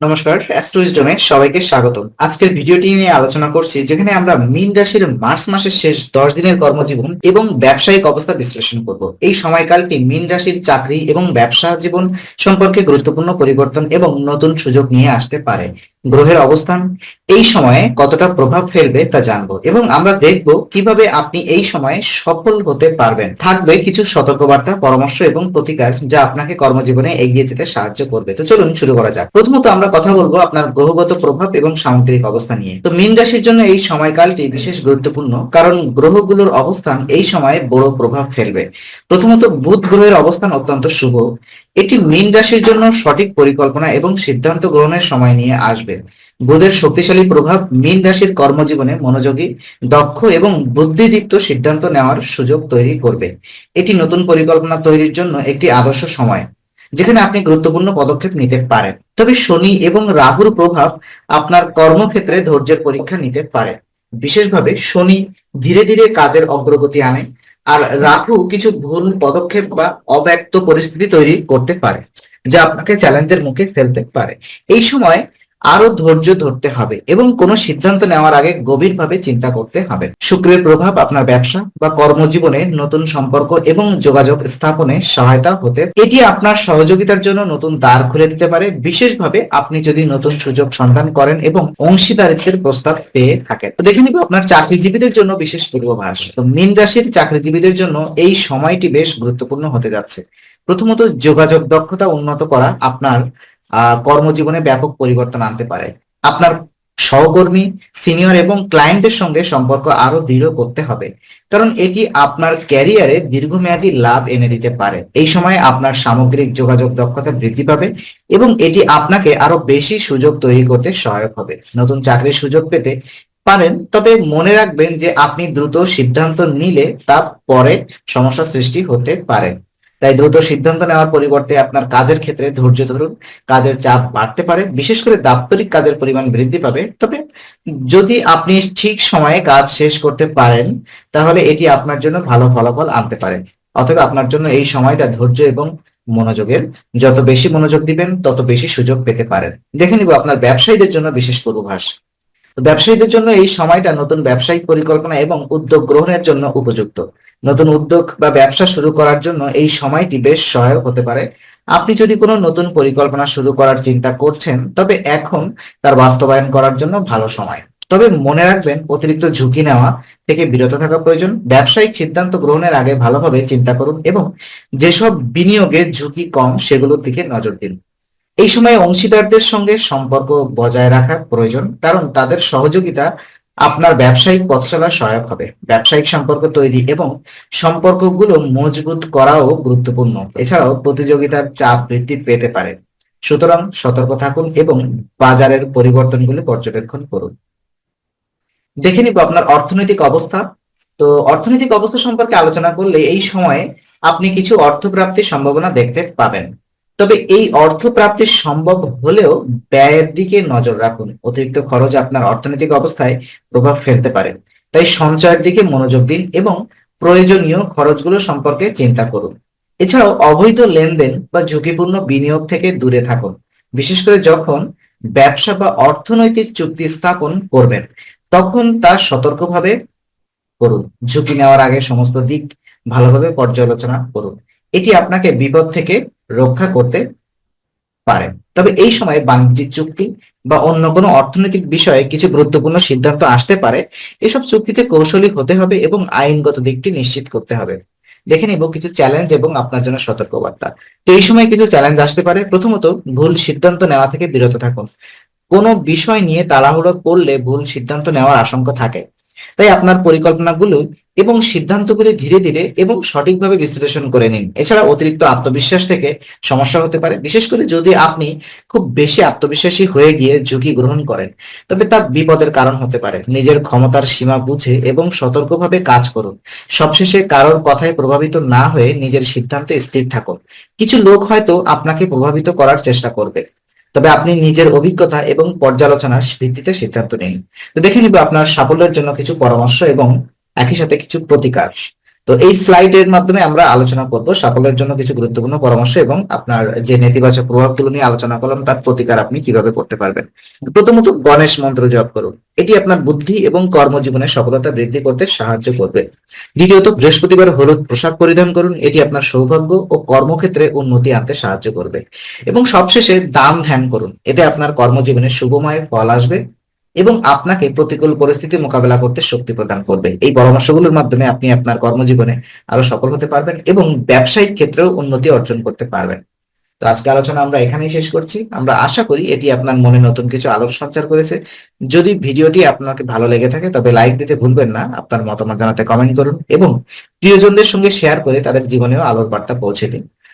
নমস্কার, অ্যাস্ট্রোইজডমে সবাইকে স্বাগত আজকের ভিডিওটি নিয়ে আলোচনা করছি, যেখানে আমরা মিন রাশির মার্চ মাসের শেষ দশ দিনের কর্মজীবন এবং ব্যবসায়িক অবস্থা বিশ্লেষণ করব। এই সময়কালটি মিন রাশির চাকরি এবং ব্যবসা জীবন সম্পর্কে গুরুত্বপূর্ণ পরিবর্তন এবং নতুন সুযোগ নিয়ে আসতে পারে। গ্রহের অবস্থান, এই সময়ে কতটা প্রভাব ফেলবে তা জানব এবং আমরা দেখব কীভাবে আপনি এই সময়ে সফল হতে পারবেন। থাকবে কিছু সতর্কবার্তা, পরামর্শ এবং প্রতিকার যা আপনাকে কর্মজীবনে এগিয়ে যেতে সাহায্য করবে। তো চলুন শুরু করা যাক। প্রথমত আমরা কথা বলব আপনার গ্রহগত প্রভাব এবং সামগ্রিক অবস্থা নিয়ে। তো মীন রাশির জন্য এই সময়কালটি বিশেষ গুরুত্বপূর্ণ কারণ গ্রহগুলোর অবস্থান এই সময়ে বড় প্রভাব ফেলবে। প্রথমত বুধ গ্রহের অবস্থান অত্যন্ত শুভ। এটি মীন রাশির জন্য সঠিক পরিকল্পনা এবং সিদ্ধান্ত গ্রহণের সময় নিয়ে আসবে। বুধের শক্তিশালী প্রভাব মীন রাশির কর্মজীবনে মনোযোগী, দক্ষ এবং বুদ্ধিদীপ্ত সিদ্ধান্ত নেওয়ার সুযোগ তৈরি করবে। এটি নতুন পরিকল্পনা তৈরির জন্য একটি আদর্শ সময়, যেখানে আপনি গুরুত্বপূর্ণ পদক্ষেপ নিতে পারেন। তবে শনি এবং রাহুর প্রভাব আপনার কর্মক্ষেত্রে ধৈর্যের পরীক্ষা নিতে পারে। বিশেষভাবে শনি ধীরে ধীরে কাজের অগ্রগতি আনে আর রাহু কিছু ভুল পদক্ষেপ বা অব্যক্ত পরিস্থিতি তৈরি করতে পারে, যা আপনাকে চ্যালেঞ্জের মুখে ফেলতে পারে। এই সময় আরও ধৈর্য ধরতে হবে এবং কোনো সিদ্ধান্ত নেওয়ার আগে গভীরভাবে চিন্তা করতে হবে। শুক্রের প্রভাব আপনার ব্যবসা বা কর্মজীবনে নতুন সম্পর্ক এবং যোগাযোগ স্থাপনে সহায়তা হতে এটি আপনার সহযোগিতার জন্য নতুন দ্বার খুলে দিতে পারে। বিশেষভাবে আপনি যদি নতুন সুযোগ সন্ধান করেন এবং অংশীদারিত্বের প্রস্তাব পেয়ে থাকেন। দেখে নিব আপনার চাকরিজীবীদের জন্য বিশেষ পূর্বাভাস। তো মীন রাশির চাকরিজীবীদের জন্য এই সময়টি বেশ গুরুত্বপূর্ণ হতে যাচ্ছে। প্রথমত যোগাযোগ দক্ষতা উন্নত করা আপনার কর্মজীবনে ব্যাপক পরিবর্তন আনতে পারে। আপনার সহকর্মী, সিনিয়র এবং ক্লায়েন্টের সঙ্গে সম্পর্ক আরও দৃঢ় করতে হবে। কারণ এটি আপনার ক্যারিয়ারে দীর্ঘমেয়াদী লাভ এনে দিতে পারে। এই সময় আপনার সামগ্রিক যোগাযোগ দক্ষতা বৃদ্ধি পাবে এবং এটি আপনাকে আরও বেশি সুযোগ তৈরি করতে সহায়ক হবে। নতুন চাকরির সুযোগ পেতে পারেন, তবে মনে রাখবেন যে আপনি দ্রুত সিদ্ধান্ত নিলে তা পরে সমস্যা সৃষ্টি হতে পারে। তাই দ্রুত সিদ্ধান্ত নেওয়ার পরিবর্তে আপনার কাজের ক্ষেত্রে ধৈর্য ধরুন। কাজের চাপ বাড়তে পারে, বিশেষ করে দাপ্তরিক কাজের পরিমাণ বৃদ্ধি পাবে। তবে যদি আপনি ঠিক সময়ে কাজ শেষ করতে পারেন, তাহলে এটি আপনার জন্য ভালো ফলাফল আনতে পারে। অতএব আপনার জন্য এই সময়টা ধৈর্য এবং মনোযোগের। যত বেশি মনোযোগ দিবেন, তত বেশি সুযোগ পেতে পারেন। দেখে নিব আপনার ব্যবসায়ীদের জন্য বিশেষ পূর্বাভাস। ব্যবসায়ীদের জন্য এই সময়টা নতুন ব্যবসায়িক পরিকল্পনা এবং উদ্যোগ গ্রহণের জন্য উপযুক্ত। নতুন উদ্যোগ বা ব্যবসা শুরু করার জন্য এই সময়টি বেশ সহায়ক হতে পারে। আপনি যদি কোনো নতুন পরিকল্পনা শুরু করার চিন্তা করছেন, তবে এখন তার বাস্তবায়ন করার জন্য ভালো সময়। তবে মনে রাখবেন, অতিরিক্ত ঝুঁকি নেওয়া থেকে বিরত থাকা প্রয়োজন। ব্যবসায়িক সিদ্ধান্ত গ্রহণের আগে ভালোভাবে চিন্তা করুন এবং যেসব বিনিয়োগে ঝুঁকি কম, সেগুলোর দিকে নজর দিন। এই সময় অংশীদারদের সঙ্গে সম্পর্ক বজায় রাখা প্রয়োজন, কারণ তাদের সহযোগিতা আপনার ব্যবসায়িক পথ সহায়ক হবে, ব্যবসায়িক সম্পর্ক তৈরি এবং সম্পর্কগুলো মজবুত করাও গুরুত্বপূর্ণ। এছাড়াও প্রতিযোগিতার চাপ বৃদ্ধি পেতে পারে। সুতরাং সতর্ক থাকুন এবং বাজারের পরিবর্তনগুলো পর্যবেক্ষণ করুন। দেখে নিব আপনার অর্থনৈতিক অবস্থা। তো অর্থনৈতিক অবস্থা সম্পর্কে আলোচনা করলে এই সময়ে আপনি কিছু অর্থ প্রাপ্তির সম্ভাবনা দেখতে পাবেন। তবে এই অর্থ প্রাপ্তি সম্ভব হলেও ব্যয়ের দিকে নজর রাখুন। অতিরিক্ত খরচ আপনার অর্থনৈতিক অবস্থায় প্রভাব ফেলতে পারে। তাই সঞ্চয়ের দিকে মনোযোগ দিন এবং প্রয়োজনীয় খরচগুলো সম্পর্কে চিন্তা করুন। এছাড়াও অবৈধ লেনদেন বা ঝুঁকিপূর্ণ বিনিয়োগ থেকে দূরে থাকুন। বিশেষ করে যখন ব্যবসা বা অর্থনৈতিক চুক্তি স্থাপন করবেন, তখন তা সতর্কভাবে করুন। ঝুঁকি নেওয়ার আগে সমস্ত দিক ভালোভাবে পর্যালোচনা করুন। এটি আপনাকে বিপদ থেকে রক্ষা করতে পারে। তবে এই সময় বাণিজ্যিক চুক্তি বা অন্য কোনো অর্থনৈতিক বিষয়ে কিছু গুরুত্বপূর্ণ সিদ্ধান্ত আসতে পারে। এসব চুক্তিতে কৌশলী হতে হবে এবং আইনগত দিকটি নিশ্চিত করতে হবে। দেখে নিব কিছু চ্যালেঞ্জ এবং আপনার জন্য সতর্কবার্তা। তো এই সময় কিছু চ্যালেঞ্জ আসতে পারে। প্রথমত, ভুল সিদ্ধান্ত নেওয়া থেকে বিরত থাকুন। কোনো বিষয় নিয়ে তাড়াহুড়ো করলে ভুল সিদ্ধান্ত নেওয়ার আশঙ্কা থাকে। তাই আপনার পরিকল্পনাগুলো এবং সিদ্ধান্তগুলি ধীরে ধীরে এবং সঠিকভাবে বিশ্লেষণ করে নিন। এছাড়া অতিরিক্ত আত্মবিশ্বাস থেকে সমস্যা হতে পারে। বিশেষ করে যদি আপনি খুব বেশি আত্মবিশ্বাসী হয়ে গিয়ে ঝুঁকি গ্রহণ করেন, তবে তা বিপদের কারণ হতে পারে। নিজের ক্ষমতার সীমা বুঝে এবং সতর্কভাবে কাজ করুন। সবশেষে কারোর কথায় প্রভাবিত না হয়ে নিজের সিদ্ধান্তে স্থির থাকুন। কিছু লোক হয়তো আপনাকে প্রভাবিত করার চেষ্টা করবে, তবে আপনি নিজের অভিজ্ঞতা এবং পর্যালোচনার ভিত্তিতে সিদ্ধান্ত নিন। দেখে নিব আপনার সাফল্যের জন্য কিছু পরামর্শ এবং একই সাথে কিছু প্রতিকার। তো এই স্লাইডের মাধ্যমে আমরা আলোচনা করব সাফল্যের জন্য কিছু গুরুত্বপূর্ণ পরামর্শ এবং আপনার যে নেতিবাচক প্রভাবগুলো নিয়ে আলোচনা করলাম, তার প্রতিকার আপনি কীভাবে করতে পারবেন। প্রথমত গণেশ মন্ত্র জপ করুন। এটি আপনার বুদ্ধি এবং কর্মজীবনে সফলতা বৃদ্ধি করতে সাহায্য করবে। দ্বিতীয়ত বৃহস্পতিবার হলুদ পোশাক পরিধান করুন। এটি আপনার সৌভাগ্য ও কর্মক্ষেত্রে উন্নতি আনতে সাহায্য করবে। এবং সবশেষে দান ধ্যান করুন। এতে আপনার কর্মজীবনে শুভময় ফল আসবে। এবং আপনাকে প্রতিকূল পরিস্থিতি মোকাবেলা করতে শক্তি প্রদান করবে। এই পরামর্শগুলোর মাধ্যমে আপনি আপনার কর্মজীবনে আরও সফল হতে পারবেন এবং ব্যবসায়িক ক্ষেত্রেও উন্নতি অর্জন করতে পারবেন। তো আজকে আলোচনা আমরা এখানেই শেষ করছি। আমরা আশা করি এটি আপনার মনে নতুন কিছু আলোক সঞ্চার করেছে। যদি ভিডিওটি আপনাকে ভালো লেগে থাকে, তবে লাইক দিতে ভুলবেন না, আপনার মতামত জানাতে কমেন্ট করুন এবং প্রিয়জনদের সঙ্গে শেয়ার করে তাদের জীবনেও আলোর বার্তা পৌঁছে দিন।